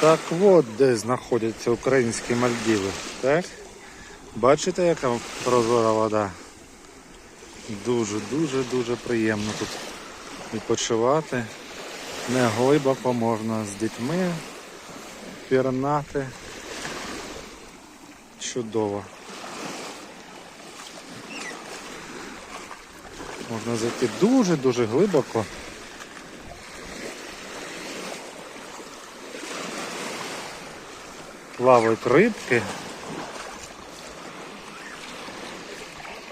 Так от де знаходяться українські Мальдіви. Так? Бачите, яка прозора вода? Дуже, дуже, дуже приємно тут відпочивати. Не глибоко можна з дітьми пірнати. Чудово. Можна зайти дуже-дуже глибоко. Плавають рибки.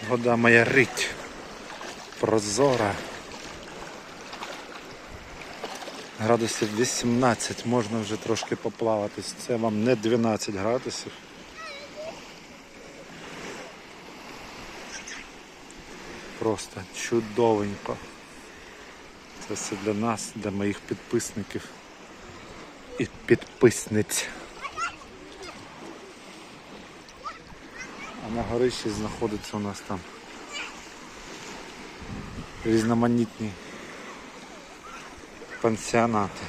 Вода моя рить. Прозора. Градусів 18, можна вже трошки поплаватись. Це вам не 12 градусів. Просто чудовенько. Це все для нас, для моїх підписників і підписниць. А на горищі знаходиться у нас там різноманітні пансіонати.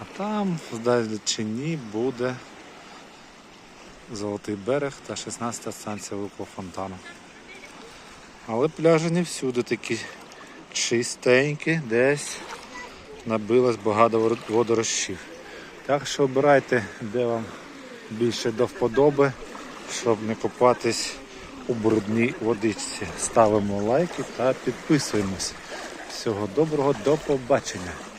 А там в Далечині буде Золотий берег та 16-та станція Великого фонтану. Але пляжі не всюди такі чистенькі, десь набилось багато водорощів. Так що обирайте, де вам більше до вподоби, щоб не купатись у брудній водичці. Ставимо лайки та підписуємось. Всього доброго, до побачення!